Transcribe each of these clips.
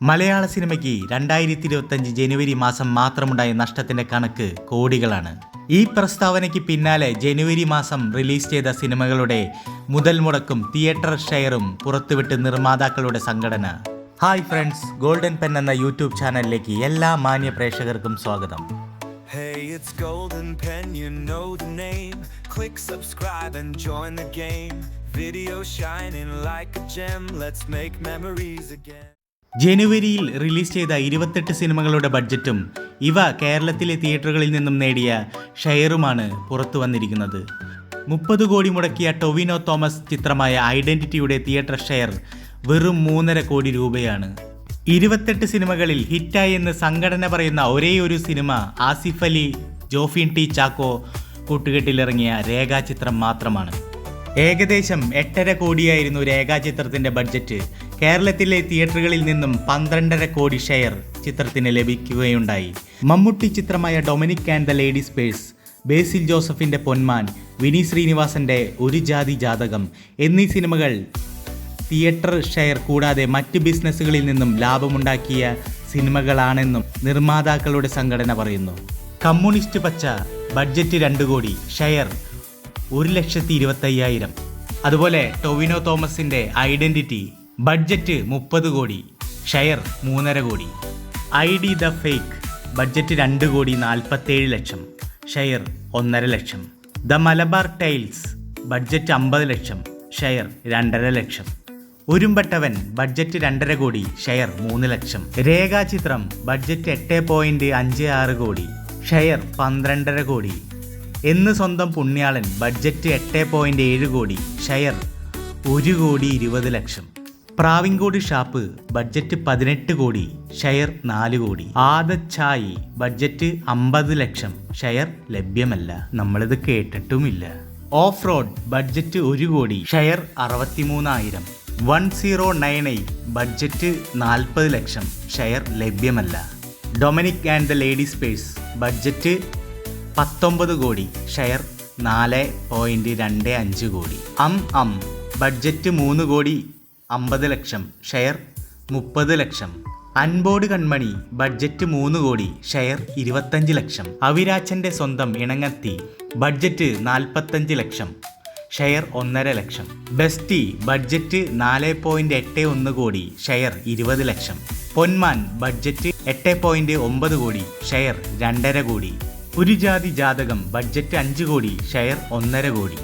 മലയാള സിനിമയ്ക്ക് രണ്ടായിരത്തി ഇരുപത്തഞ്ച് ജനുവരി മാസം മാത്രമുണ്ടായ നഷ്ടത്തിന്റെ കണക്ക് കോടികളാണ് ഈ പ്രസ്താവനയ്ക്ക് പിന്നാലെ ജനുവരി മാസം റിലീസ് ചെയ്ത സിനിമകളുടെ മുതൽ മുടക്കും തിയേറ്റർ ഷെയറും പുറത്തുവിട്ട് നിർമ്മാതാക്കളുടെ സംഘടന ഹായ് ഫ്രണ്ട്സ് ഗോൾഡൻ പെൻ എന്ന യൂട്യൂബ് ചാനലിലേക്ക് എല്ലാ മാന്യ പ്രേക്ഷകർക്കും സ്വാഗതം Hey, it's Golden Pen, you know the name. Click subscribe and join the game. Video shining like a gem, let's make memories again. ജനുവരിയിൽ റിലീസ് ചെയ്ത ഇരുപത്തെട്ട് സിനിമകളുടെ ബഡ്ജറ്റും ഇവ കേരളത്തിലെ തിയേറ്ററുകളിൽ നിന്നും നേടിയ ഷെയറുമാണ് പുറത്തു വന്നിരിക്കുന്നത്. മുപ്പത് കോടി മുടക്കിയ ടൊവിനോ തോമസ് ചിത്രമായ ഐഡന്റിറ്റിയുടെ തിയേറ്റർ ഷെയർ വെറും മൂന്നര കോടി രൂപയാണ്. ഇരുപത്തെട്ട് സിനിമകളിൽ ഹിറ്റായി എന്ന് സംഘടന പറയുന്ന ഒരേ ഒരു സിനിമ ആസിഫ് അലി ജോഫിൻ ടി ചാക്കോ കൂട്ടുകെട്ടിലിറങ്ങിയ രേഖാചിത്രം മാത്രമാണ്. ഏകദേശം എട്ടര കോടിയായിരുന്നു രേഖാചിത്രത്തിന്റെ ബഡ്ജറ്റ്. കേരളത്തിലെ തിയേറ്ററുകളിൽ നിന്നും പന്ത്രണ്ടര കോടി ഷെയർ ചിത്രത്തിന് ലഭിക്കുകയുണ്ടായി. മമ്മൂട്ടി ചിത്രമായ ഡൊമിനിക് ആൻഡ് ദ ലേഡി സ്പേസ് ബേസിൽ ജോസഫിന്റെ പൊന്മാൻ വിനി ശ്രീനിവാസന്റെ ഒരു ജാതി ജാതകം എന്നീ സിനിമകൾ തിയേറ്റർ ഷെയർ കൂടാതെ മറ്റ് ബിസിനസ്സുകളിൽ നിന്നും ലാഭമുണ്ടാക്കിയ സിനിമകളാണെന്നും നിർമ്മാതാക്കളുടെ സംഘടന പറയുന്നു. കമ്മ്യൂണിസ്റ്റ് പച്ച ബഡ്ജറ്റ് രണ്ട് കോടി ഷെയർ ഒരു ലക്ഷത്തി ഇരുപത്തയ്യായിരം. അതുപോലെ ടൊവിനോ തോമസിന്റെ ഐഡന്റിറ്റി ബഡ്ജറ്റ് മുപ്പത് കോടി ഷെയർ മൂന്നര crore. I D the fake budget രണ്ട് കോടി നാൽപ്പത്തേഴ് ലക്ഷം ഷെയർ ഒന്നര lakh. The Malabar tiles budget അമ്പത് ലക്ഷം ഷെയർ രണ്ടര ലക്ഷം. ഉരുമ്പട്ടവൻ ബഡ്ജറ്റ് രണ്ടര കോടി ഷെയർ മൂന്ന് ലക്ഷം. രേഖാചിത്രം ബഡ്ജറ്റ് എട്ട് പോയിന്റ് അഞ്ച് ആറ് കോടി ഷെയർ പന്ത്രണ്ടര കോടി. എന്ന് സ്വന്തം പുണ്യാളൻ ബഡ്ജറ്റ് എട്ട് പോയിന്റ് ഏഴ് കോടി ഷെയർ ഒരു കോടി ഇരുപത് ലക്ഷം. പ്രാവിൻകോട് ഷാപ്പ് ബഡ്ജറ്റ് പതിനെട്ട് കോടി ഷെയർ നാല് കോടി. ആദച്ചായി ബഡ്ജറ്റ് അമ്പത് ലക്ഷം ഷെയർ ലഭ്യമല്ല. നമ്മളിത് കേട്ടിട്ടുമില്ല. ഓഫ് റോഡ് ബഡ്ജറ്റ് ഒരു crore share അറുപത്തിമൂന്നായിരം. One zero nine eight budget നാൽപ്പത് ലക്ഷം ഷെയർ ലഭ്യമല്ല. ഡൊമിനിക് ആൻഡ് ദ ലേഡി സ്പേസ് ബഡ്ജറ്റ് പത്തൊമ്പത് കോടി ഷെയർ നാല് പോയിന്റ് രണ്ട് അഞ്ച് കോടി. അം അം ബഡ്ജറ്റ് മൂന്ന് കോടി അമ്പത് ലക്ഷം. ഷെയർ മുപ്പത് ലക്ഷം. അൻബോർഡ് കൺമണി ബഡ്ജറ്റ് മൂന്ന് കോടി. ഷെയർ ഇരുപത്തഞ്ച് ലക്ഷം. അവിരാച്ചന്റെ സ്വന്തം ഇണങ്ങത്തി ബഡ്ജറ്റ് നാൽപ്പത്തഞ്ച് ലക്ഷം. ഷെയർ ഒന്നര ലക്ഷം. ബെസ്റ്റി ബഡ്ജറ്റ് നാല് പോയിന്റ് എട്ട് ഒന്ന് കോടി. ഷെയർ ഇരുപത് ലക്ഷം. പൊന്മാൻ ബഡ്ജറ്റ് എട്ട് പോയിന്റ് ഒമ്പത് കോടി. ഷെയർ രണ്ടര കോടി. ഒരു ജാതി ജാതകം ബഡ്ജറ്റ് അഞ്ച് കോടി. ഷെയർ ഒന്നര കോടി.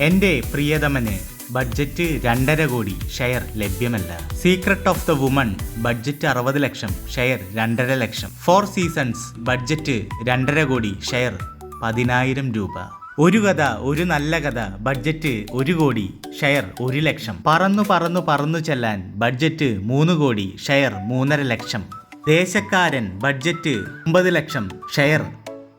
എന്റെ പ്രിയതമന് ബഡ്ജറ്റ് രണ്ടര കോടി ഷെയർ ലഭ്യമല്ല. Secret of the woman budget അറുപത് ലക്ഷം ഷെയർ രണ്ടര ലക്ഷം. ഫോർ സീസൺസ് ബഡ്ജറ്റ് രണ്ടര കോടി ഷെയർ പതിനായിരം രൂപ. ഒരു കഥ ഒരു നല്ല കഥ ബഡ്ജറ്റ് ഒരു കോടി ഷെയർ ഒരു ലക്ഷം. പറന്നു പറന്നു പറന്നു ചെല്ലാൻ ബഡ്ജറ്റ് മൂന്ന് കോടി ഷെയർ മൂന്നര ലക്ഷം. ദേശക്കാരൻ ബഡ്ജറ്റ് ഒമ്പത് ലക്ഷം ഷെയർ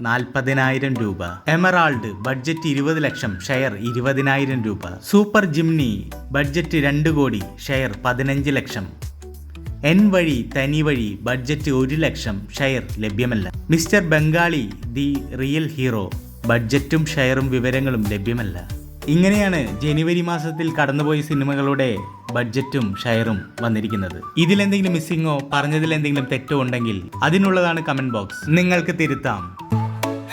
നാൽപ്പതിനായിരം രൂപ. എമറാൾഡ് ബഡ്ജറ്റ് ഇരുപത് ലക്ഷം ഷെയർ ഇരുപതിനായിരം രൂപ. സൂപ്പർ ജിംനി ബഡ്ജറ്റ് രണ്ട് കോടി ഷെയർ പതിനഞ്ച് ലക്ഷം. എൻ വഴി തനി വഴി ബഡ്ജറ്റ് ഒരു ലക്ഷം ഷെയർ ലഭ്യമല്ല. Mister Bengali the real hero ബഡ്ജറ്റും ഷെയറും വിവരങ്ങളും ലഭ്യമല്ല. ഇങ്ങനെയാണ് ജനുവരി മാസത്തിൽ കടന്നുപോയ സിനിമകളുടെ ബഡ്ജറ്റും ഷെയറും വന്നിരിക്കുന്നത്. ഇതിലെന്തെങ്കിലും മിസ്സിങ്ങോ പറഞ്ഞതിൽ എന്തെങ്കിലും തെറ്റോ ഉണ്ടെങ്കിൽ അതിനുള്ളതാണ് കമന്റ് ബോക്സ്. നിങ്ങൾക്ക് തിരുത്താം.